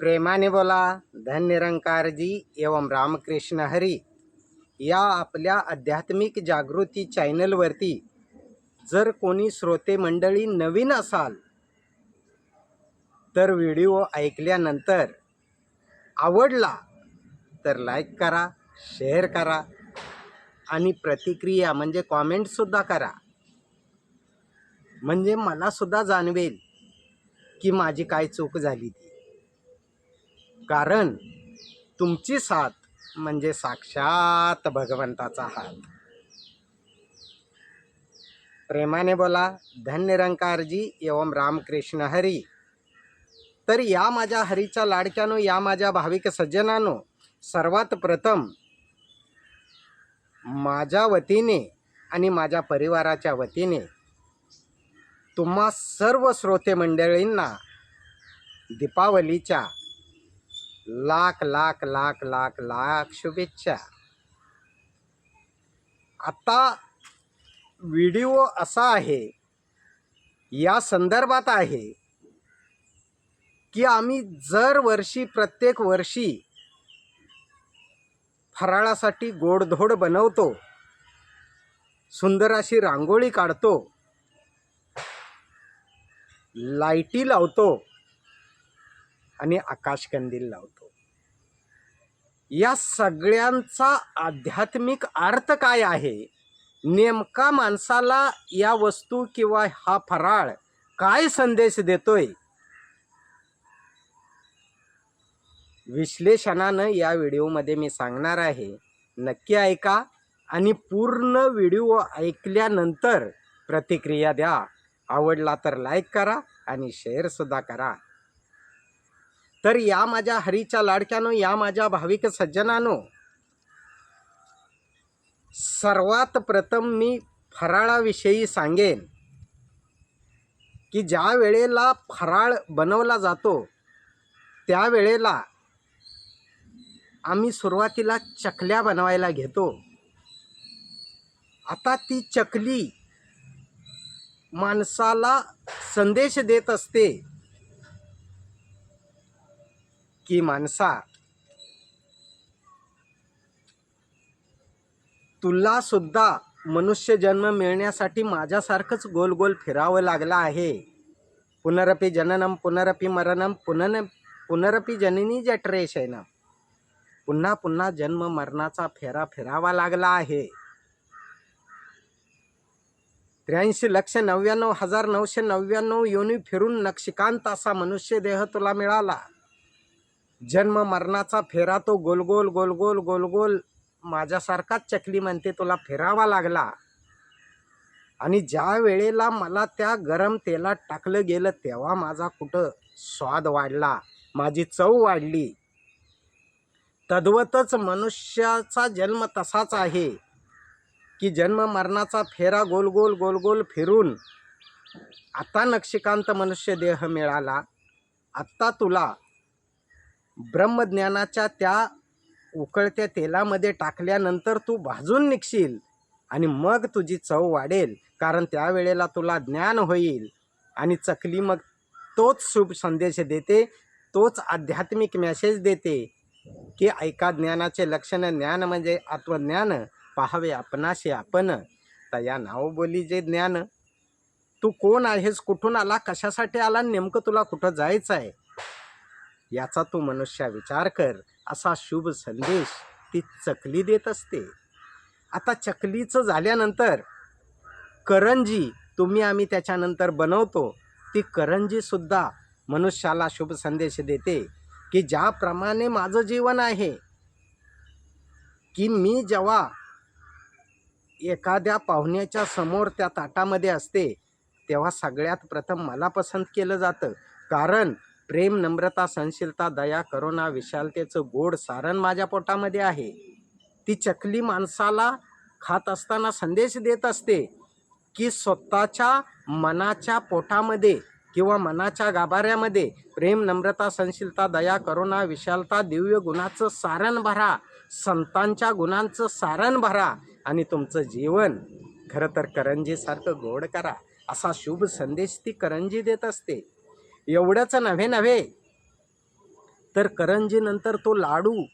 प्रेमाने बोला धन निरंकारजी एवं रामकृष्ण हरी. या आपल्या आध्यात्मिक जागृती चॅनलवरती जर कोणी श्रोते मंडळी नवीन असाल तर व्हिडिओ ऐकल्यानंतर आवडला तर लाईक करा शेअर करा आणि प्रतिक्रिया म्हणजे कॉमेंटसुद्धा करा. म्हणजे मलासुद्धा जाणवेल की माझी काय चूक झाली ती. कारण तुमची साथ म्हणजे साक्षात भगवंताचा हात. प्रेमाने बोला धन निरंकारजी एवं रामकृष्ण हरी. तर या माझ्या हरीच्या लाडक्यानो या माझ्या भाविक सज्जनानो सर्वात प्रथम माझ्या वतीने आणि माझ्या परिवाराच्या वतीने तुम्हा सर्व श्रोते मंडळींना दीपावलीच्या लाख लाख लाख लाख लाख शुभेच्छा. आता व्हिडिओ असा आहे या संदर्भात आहे की आम्ही जर वर्षी प्रत्येक वर्षी फराळासाठी गोडधोड बनवतो सुंदर अशी रांगोळी काढतो लाईटी लावतो आणि आकाशकंदील लावतो. या सगळ्यांचा आध्यात्मिक अर्थ काय आहे? नेमका माणसाला या वस्तू किंवा हा फराळ काय संदेश देतोय? विश्लेषणानं या व्हिडिओमध्ये मी सांगणार आहे. नक्की ऐका आणि पूर्ण व्हिडिओ ऐकल्यानंतर प्रतिक्रिया द्या. आवडला तर लाईक करा आणि शेअरसुद्धा करा. तर या माझ्या हरीच्या लाडक्यानो या माझ्या भाविक सज्जनानो सर्वात प्रथम मी फराळाविषयी सांगेन की ज्या वेळेला फराळ बनवला जातो त्यावेळेला आम्ही सुरुवातीला चकल्या बनवायला घेतो. आता ती चकली माणसाला संदेश देत असते. की माणसा तुला सुद्धा मनुष्य जन्म मिळण्यासाठी माझ्यासारखंच गोल गोल फिरावं लागलं आहे. पुनरपी जननम पुनरपी मरणम पुनन पुनरपी जननी जठरेशयनम पुन्हा पुन्हा जन्म मरणाचा फेरा फिरावा लागला आहे. त्र्याऐंशी लक्ष नव्याण्णव हजार नऊशे नव्याण्णव योनी फिरून नक्षिकांत असा मनुष्य देह तुला मिळाला. जन्म मरणाचा फेरा तो गोलगोल गोलगोल गोलगोल माझ्यासारखाच चकली म्हणते तुला फिरावा लागला. आणि ज्या वेळेला मला त्या गरम तेलात टाकलं गेलं तेव्हा माझा कुठं स्वाद वाढला. माझी चव वाढली. तद्वतच मनुष्याचा जन्म तसाच आहे की जन्म मरणाचा फेरा गोल गोल गोल गोल फिरून आता नक्षिकांत मनुष्य देह मिळाला. आत्ता तुला ब्रह्मज्ञानाच्या त्या उकळत्या तेलामध्ये टाकल्यानंतर तू भाजून निघशील आणि मग तुझी चव वाढेल कारण त्यावेळेला तुला ज्ञान होईल. आणि चकली मग तोच शुभ संदेश देते तोच आध्यात्मिक मेसेज देते की ऐका ज्ञानाचे लक्षण ज्ञान म्हणजे आत्मज्ञान. पाहावे आपणाशी आपण. तर या नावबोली जे ज्ञान. तू कोण आहेस कुठून आला कशासाठी आला नेमकं तुला कुठं जायचं आहे याचा तू मनुष्या विचार कर असा शुभ संदेश ती चकली देत असते. आता चकलीचं झाल्यानंतर करंजी तुम्ही आम्ही त्याच्यानंतर बनवतो ती करंजीसुद्धा मनुष्याला शुभ संदेश देते की ज्याप्रमाणे माझं जीवन आहे की मी जेव्हा एखाद्या पाहुण्याच्या समोर त्या ताटामध्ये असते तेव्हा सगळ्यात प्रथम मला पसंत केलं जातं. कारण प्रेम नम्रता सहनशीलता दया करुणा विशालतेचं गोड सारण माझ्या पोटामध्ये आहे. ती चकली माणसाला खात असताना संदेश देत असते की स्वतःच्या मनाच्या पोटामध्ये किंवा मनाच्या गाभाऱ्यामध्ये प्रेम नम्रता सहनशीलता दया करुणा विशालता दिव्य गुणाचं सारण भरा. संतांच्या गुणांचं सारण भरा आणि तुमचं जीवन खरं तर करंजीसारखं गोड करा. असा शुभ संदेश ती करंजी देत असते. एवढंच नव्हे नव्हे. तर करंजीनंतर तो लाडू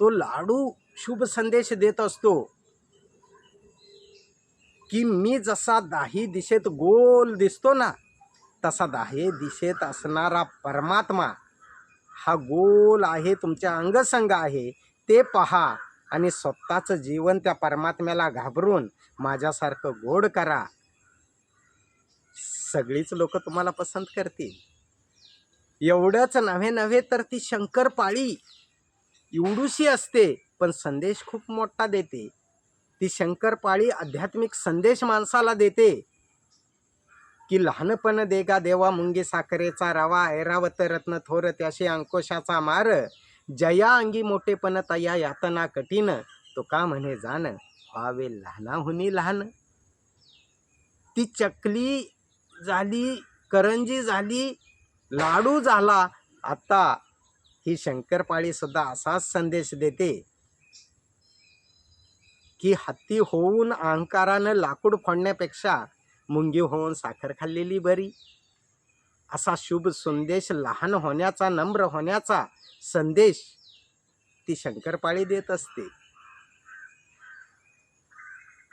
तो लाडू शुभ संदेश देत असतो. की मी जसा दाही दिशेत गोल दिसतो ना तसा दाही दिशेत असणारा परमात्मा हा गोल आहे तुमच्या अंगसंग आहे ते पहा आणि स्वतःचं जीवन त्या परमात्म्याला घाबरून माझ्यासारखं गोड करा. सगळीच लोक तुम्हाला पसंत करतील. एवढंच नव्हे नव्हे तर ती शंकरपाळी एवढूशी असते पण संदेश खूप मोठा देते. ती शंकरपाळी आध्यात्मिक संदेश माणसाला देते. की लहानपण देगा देवा मुंगी साखरेचा रवा ऐरावत रत्न थोर त्याशी अंकुशाचा मार जया अंगी मोठेपण तया यातना कठीण तो का म्हणे जाण व्हावे लहानाहुनी लहान. ती चकली झाली करंजी झाली लाडू झाला आता ही शंकरपाळी सुद्धा असाच संदेश देते की हत्ती होऊन अहंकारानं लाकूड फोडण्यापेक्षा मुंगी होऊन साखर खाल्लेली बरी. असा शुभ संदेश लहान होण्याचा नम्र होण्याचा संदेश ती शंकरपाळी देत असते.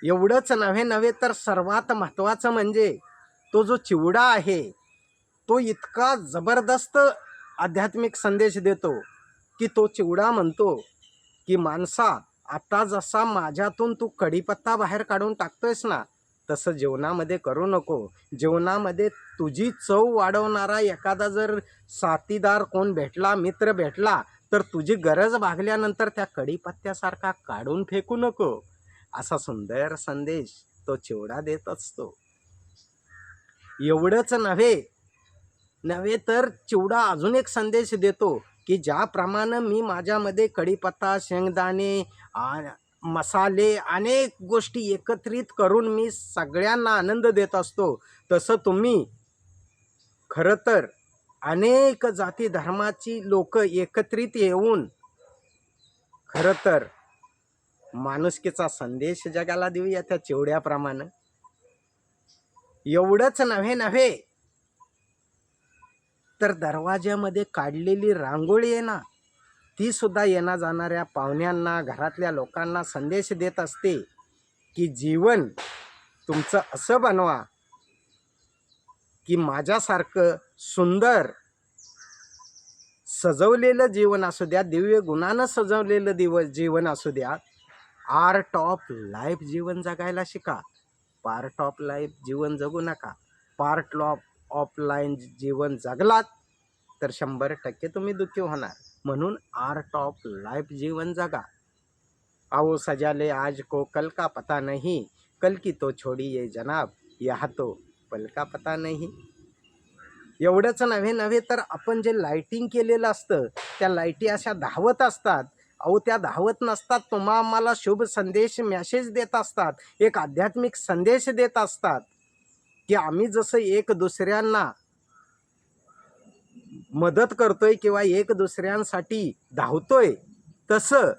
एवढंच नव्हे नव्हे तर सर्वात महत्त्वाचं म्हणजे तो जो चिवडा आहे तो इतका जबरदस्त आध्यात्मिक संदेश देतो की तो चिवडा म्हणतो की माणसा आता जसा माझ्यातून तू कढीपत्ता बाहेर काढून टाकतोयस ना तसं जेवणामध्ये करू नको. जेवणामध्ये तुझी चव वाढवणारा एखादा जर साथीदार कोण भेटला मित्र भेटला तर तुझी गरज भागल्यानंतर त्या कढीपत्त्यासारखा काढून फेकू नको. असा सुंदर संदेश तो चिवडा देत असतो. एवढंच नव्हे नव्हे तर चिवडा अजून एक संदेश देतो की ज्याप्रमाणे मी माझ्यामध्ये कढीपत्ता शेंगदाणे मसाले अनेक गोष्टी एकत्रित करून मी सगळ्यांना आनंद देत असतो. तसं तुम्ही खरं तर अनेक जाती धर्माची लोक एकत्रित येऊन खरं तर माणुसकीचा संदेश जगाला देऊया त्या चिवड्याप्रमाणे. एवढंच नव्हे नव्हे तर दरवाज्यामध्ये काढलेली रांगोळी आहे ना तीसुद्धा येणा जाणाऱ्या पाहुण्यांना घरातल्या लोकांना संदेश देत असते की जीवन तुमचं असं बनवा की माझ्यासारखं सुंदर सजवलेलं जीवन असू द्या दिव्य गुणानं सजवलेलं दिव जीवन असू द्या. आर्ट ऑफ लाईफ जीवन जगायला शिका. पार्ट ऑफ लाईफ जीवन जगू नका. पार्ट ऑफ ऑफलाईन जीवन जगलात तर शंभर टक्के तुम्ही दुःखी होणार. म्हणून आर्ट ऑफ लाईफ जीवन जगा. आओ सजाले आज को कल का पता नहीं. कल की तो छोड़िए जनाब. या तो पल का पता नाही. एवढंच नव्हे नव्हे तर आपण जे लाईटिंग केलेलं असतं त्या लाईटी अशा धावत असतात. अहो त्या धावत नसतात तुम्हा आम्हाला शुभ संदेश मॅसेज देत असतात. एक आध्यात्मिक संदेश देत असतात. की आम्ही जसं एक दुसऱ्यांना मदत करतोय किंवा एक दुसऱ्यांसाठी धावतोय तसं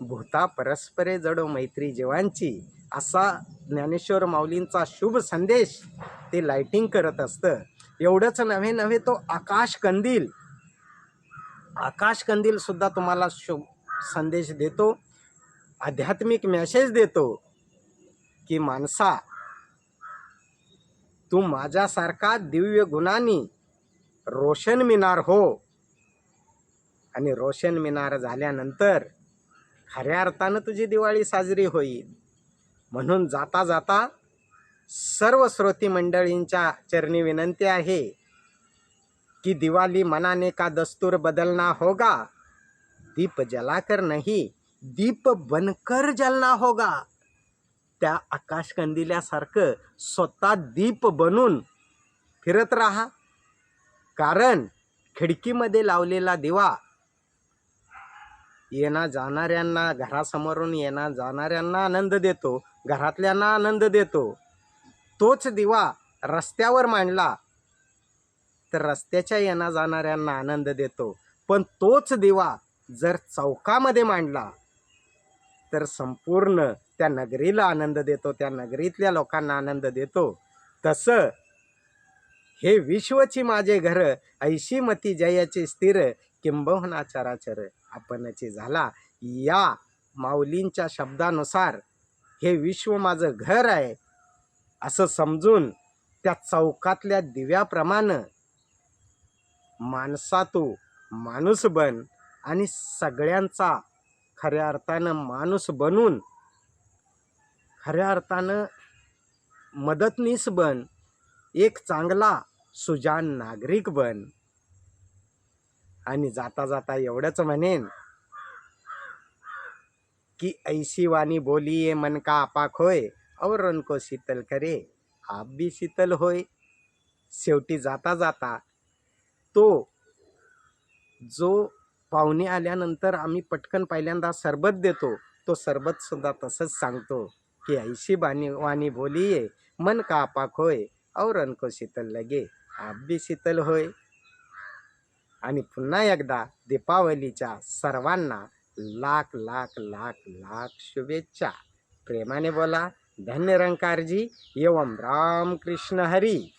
भूता परस्परे जडो मैत्री जीवांची असा ज्ञानेश्वर माऊलींचा शुभ संदेश ते लाइटिंग करत असतं. एवढंच नव्हे नव्हे तो आकाश कंदील. आकाश कंदील सुद्धा तुम्हाला शुभ संदेश देतो. आध्यात्मिक मेसेज देतो की माणसा तू माझ्यासारखा दिव्य गुणांनी रोशन मिनार हो. आणि रोशन मिनार झाल्यानंतर खऱ्या अर्थानं तुझी दिवाळी साजरी होईल. म्हणून जाता जाता सर्व श्रोती मंडळींच्या चरणी विनंती आहे की दिवाळी मनाने का दस्तूर बदलना होगा? दीप जलाकर नाही दीप बनकर जलना होगा? त्या आकाशकंदिल्यासारखं स्वतः दीप बनून फिरत राहा. कारण खिडकीमध्ये लावलेला दिवा येणा जाणाऱ्यांना घरासमोरून येणा जाणाऱ्यांना आनंद देतो घरातल्यांना आनंद देतो. तोच दिवा रस्त्यावर मांडला तर रस्त्याच्या येणा जाणाऱ्यांना आनंद देतो. पण तोच दिवा जर चौकामध्ये मांडला तर संपूर्ण त्या नगरीला आनंद देतो त्या नगरीतल्या लोकांना आनंद देतो. तसं हे विश्वची माझे घर ऐशी मती जयाचे स्थिर किंबहुना चराचर आपणची झाला. या माऊलींच्या शब्दानुसार हे विश्व माझं घर आहे असं समजून त्या चौकातल्या दिव्याप्रमाणे माणसा तू माणूस बन आणि सगळ्यांचा खऱ्या अर्थानं माणूस बनून खऱ्या अर्थानं मदतनीस बन एक चांगला सुजान नागरिक बन. आणि जाता जाता एवढंच म्हणेन की ऐशी वाणी बोलिये मन का आपाक होय और रनको शीतल करे आप भी शीतल होय. शेवटी जाता जाता तो जो पाहुणे आल्यानंतर आम्ही पटकन पहिल्यांदा सरबत देतो तो सरबत सुद्धा तसंच सांगतो. की ऐशी बानी वाणी बोलिए मन का आपाक होय और उनको शीतल लगे आप भी शीतल होय. आणि पुन्हा एकदा दीपावलीच्या सर्वांना लाख लाख लाख लाख शुभेच्छा. प्रेमाने बोला धन्य रंकारजी एवं राम कृष्ण हरी.